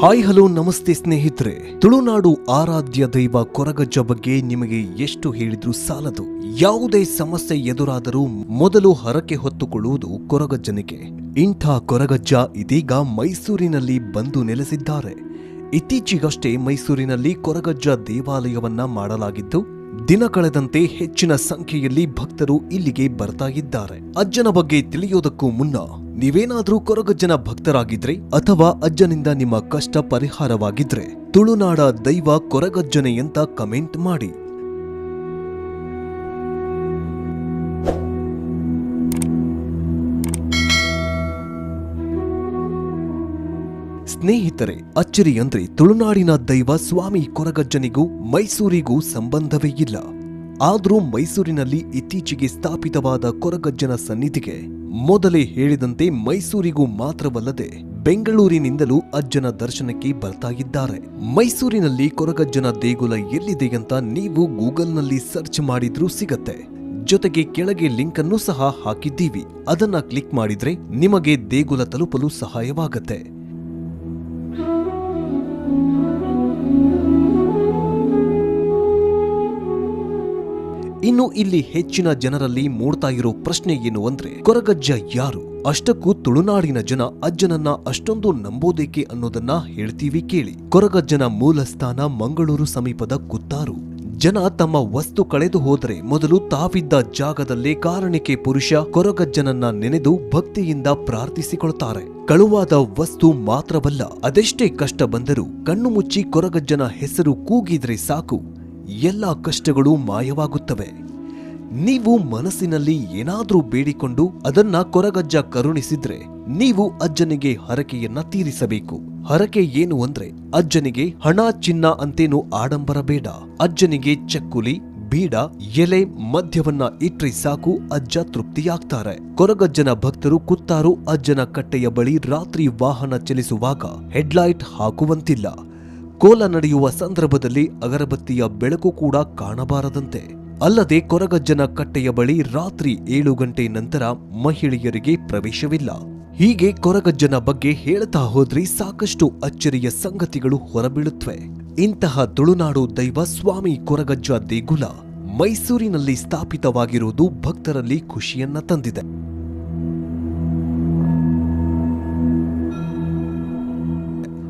Hi hello, ನಮಸ್ತೆ ಸ್ನೇಹಿತರೆ. ತುಳುನಾಡು ಆರಾಧ್ಯ ದೈವ ಕೊರಗಜ್ಜ ಬಗ್ಗೆ ನಿಮಗೆ ಎಷ್ಟು ಹೇಳಿದ್ರೂ ಸಾಲದು. ಯಾವುದೇ ಸಮಸ್ಯೆ ಎದುರಾದರೂ ಮೊದಲು ಹರಕೆ ಹೊತ್ತುಕೊಳ್ಳುವುದು ಕೊರಗಜ್ಜನಿಗೆ. ಇಂಥ ಕೊರಗಜ್ಜ ಇದೀಗ ಮೈಸೂರಿನಲ್ಲಿ ಬಂದು ನೆಲೆಸಿದ್ದಾರೆ. ಇತ್ತೀಚೆಗಷ್ಟೇ ಮೈಸೂರಿನಲ್ಲಿ ಕೊರಗಜ್ಜ ದೇವಾಲಯವನ್ನ ಮಾಡಲಾಗಿದ್ದು ದಿನ ಕಳೆದಂತೆ ಹೆಚ್ಚಿನ ಸಂಖ್ಯೆಯಲ್ಲಿ ಭಕ್ತರು ಇಲ್ಲಿಗೆ ಬರ್ತಾ ಇದ್ದಾರೆ. ಅಜ್ಜನ ಬಗ್ಗೆ ತಿಳಿಯೋದಕ್ಕೂ ಮುನ್ನ ನೀವೇನಾದ್ರೂ ಕೊರಗಜ್ಜನ ಭಕ್ತರಾಗಿದ್ರೆ ಅಥವಾ ಅಜ್ಜನಿಂದ ನಿಮ್ಮ ಕಷ್ಟ ಪರಿಹಾರವಾಗಿದ್ರೆ ತುಳುನಾಡ ದೈವ ಕೊರಗಜ್ಜನೆ ಅಂತ ಕಮೆಂಟ್ ಮಾಡಿ. ಸ್ನೇಹಿತರೆ ಅಚ್ಚರಿ ಅಂದ್ರೆ ತುಳುನಾಡಿನ ದೈವ ಸ್ವಾಮಿ ಕೊರಗಜ್ಜನಿಗೂ ಮೈಸೂರಿಗೂ ಸಂಬಂಧವೇ ಇಲ್ಲ. ಆದ್ರೂ ಮೈಸೂರಿನಲ್ಲಿ ಇತ್ತೀಚೆಗೆ ಸ್ಥಾಪಿತವಾದ ಕೊರಗಜ್ಜನ ಸನ್ನಿಧಿಗೆ ಮೊದಲೇ ಹೇಳಿದಂತೆ ಮೈಸೂರಿಗೂ ಮಾತ್ರವಲ್ಲದೆ ಬೆಂಗಳೂರಿನಿಂದಲೂ ಅಜ್ಜನ ದರ್ಶನಕ್ಕೆ ಬರ್ತಾ ಇದ್ದಾರೆ. ಮೈಸೂರಿನಲ್ಲಿ ಕೊರಗಜ್ಜನ ದೇಗುಲ ಎಲ್ಲಿದೆ ಅಂತ ನೀವು ಗೂಗಲ್ನಲ್ಲಿ ಸರ್ಚ್ ಮಾಡಿದ್ರೂ ಸಿಗತ್ತೆ. ಜೊತೆಗೆ ಕೆಳಗೆ ಲಿಂಕ್ ಅನ್ನು ಸಹ ಹಾಕಿದ್ದೀವಿ. ಅದನ್ನ ಕ್ಲಿಕ್ ಮಾಡಿದ್ರೆ ನಿಮಗೆ ದೇಗುಲ ತಲುಪಲು ಸಹಾಯವಾಗತ್ತೆ. ಇನ್ನು ಇಲ್ಲಿ ಹೆಚ್ಚಿನ ಜನರಲ್ಲಿ ಮೂಡ್ತಾ ಇರೋ ಪ್ರಶ್ನೆ ಏನು ಅಂದ್ರೆ, ಕೊರಗಜ್ಜ ಯಾರು? ಅಷ್ಟಕ್ಕೂ ತುಳುನಾಡಿನ ಜನ ಅಜ್ಜನನ್ನ ಅಷ್ಟೊಂದು ನಂಬೋದೇಕೆ ಅನ್ನೋದನ್ನ ಹೇಳ್ತೀವಿ ಕೇಳಿ. ಕೊರಗಜ್ಜನ ಮೂಲ ಸ್ಥಾನ ಮಂಗಳೂರು ಸಮೀಪದ ಕುತ್ತಾರು. ಜನ ತಮ್ಮ ವಸ್ತು ಕಳೆದು ಹೋದರೆ ಮೊದಲು ತಾವಿದ್ದ ಜಾಗದಲ್ಲೇ ಕಾರಣಿಕೆ ಪುರುಷ ಕೊರಗಜ್ಜನನ್ನ ನೆನೆದು ಭಕ್ತಿಯಿಂದ ಪ್ರಾರ್ಥಿಸಿಕೊಳ್ತಾರೆ. ಕಳುವಾದ ವಸ್ತು ಮಾತ್ರವಲ್ಲ, ಅದೆಷ್ಟೇ ಕಷ್ಟ ಬಂದರೂ ಕಣ್ಣು ಮುಚ್ಚಿ ಕೊರಗಜ್ಜನ ಹೆಸರು ಕೂಗಿದ್ರೆ ಸಾಕು. ಎಲ್ಲ ಕಷ್ಟಗಳು ಮಾಯವಾಗುತ್ತವೆ. ನೀವು ಮನಸ್ಸಿನಲ್ಲಿ ಏನಾದರೂ ಬೇಡಿಕೊಂಡು ಅದನ್ನ ಕೊರಗಜ್ಜ ಕರುಣಿಸಿದ್ರೆ ನೀವು ಅಜ್ಜನಿಗೆ ಹರಕೆಯನ್ನ ತೀರಿಸಬೇಕು. ಹರಕೆ ಏನು ಅಂದ್ರೆ ಅಜ್ಜನಿಗೆ ಹಣ ಚಿನ್ನ ಅಂತೇನು ಆಡಂಬರ ಬೇಡ. ಅಜ್ಜನಿಗೆ ಚಕ್ಕುಲಿ, ಬೀಡ, ಎಲೆ ಮದ್ಯವನ್ನ ಇಟ್ರೆ ಸಾಕು, ಅಜ್ಜ ತೃಪ್ತಿಯಾಗ್ತಾರೆ. ಕೊರಗಜ್ಜನ ಭಕ್ತರು ಕುತ್ತಾರು ಅಜ್ಜನ ಕಟ್ಟೆಯ ಬಳಿ ರಾತ್ರಿ ವಾಹನ ಚಲಿಸುವಾಗ ಹೆಡ್ಲೈಟ್ ಹಾಕುವಂತಿಲ್ಲ. ಕೋಲ ನಡೆಯುವ ಸಂದರ್ಭದಲ್ಲಿ ಅಗರಬತ್ತಿಯ ಬೆಳಕು ಕೂಡ ಕಾಣಬಾರದಂತೆ. ಅಲ್ಲದೆ ಕೊರಗಜ್ಜನ ಕಟ್ಟೆಯ ಬಳಿ ರಾತ್ರಿ ಏಳು ಗಂಟೆ ನಂತರ ಮಹಿಳೆಯರಿಗೆ ಪ್ರವೇಶವಿಲ್ಲ. ಹೀಗೆ ಕೊರಗಜ್ಜನ ಬಗ್ಗೆ ಹೇಳ್ತಾ ಹೋದ್ರೆ ಸಾಕಷ್ಟು ಅಚ್ಚರಿಯ ಸಂಗತಿಗಳು ಹೊರಬೀಳುತ್ತವೆ ಇಂತಹ ತುಳುನಾಡು ದೈವ ಸ್ವಾಮಿ ಕೊರಗಜ್ಜ ದೇಗುಲ ಮೈಸೂರಿನಲ್ಲಿ ಸ್ಥಾಪಿತವಾಗಿರುವುದು ಭಕ್ತರಲ್ಲಿ ಖುಷಿಯನ್ನ ತಂದಿದೆ.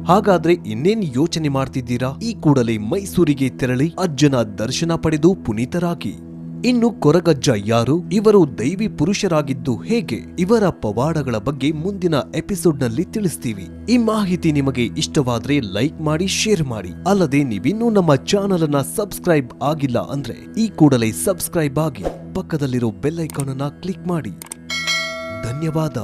ಹಾಗಾದ್ರೆ ಇನ್ನೇನ್ ಯೋಚನೆ ಮಾಡ್ತಿದ್ದೀರಾ? ಈ ಕೂಡಲೇ ಮೈಸೂರಿಗೆ ತೆರಳಿ ಅಜ್ಜನ ದರ್ಶನ ಪಡೆದು ಪುನೀತರಾಗಿ. ಇನ್ನು ಕೊರಗಜ್ಜ ಯಾರು? ಇವರು ದೈವಿ ಪುರುಷರಾಗಿದ್ದು ಹೇಗೆ? ಇವರ ಪವಾಡಗಳ ಬಗ್ಗೆ ಮುಂದಿನ ಎಪಿಸೋಡ್ನಲ್ಲಿ ತಿಳಿಸ್ತೀವಿ. ಈ ಮಾಹಿತಿ ನಿಮಗೆ ಇಷ್ಟವಾದ್ರೆ ಲೈಕ್ ಮಾಡಿ, ಶೇರ್ ಮಾಡಿ. ಅಲ್ಲದೆ ನೀವಿನ್ನೂ ನಮ್ಮ ಚಾನಲ್ ಅನ್ನ ಸಬ್ಸ್ಕ್ರೈಬ್ ಆಗಿಲ್ಲ ಅಂದ್ರೆ ಈ ಕೂಡಲೇ ಸಬ್ಸ್ಕ್ರೈಬ್ ಆಗಿ ಪಕ್ಕದಲ್ಲಿರೋ ಬೆಲ್ ಐಕಾನ್ ಅನ್ನ ಕ್ಲಿಕ್ ಮಾಡಿ. ಧನ್ಯವಾದ.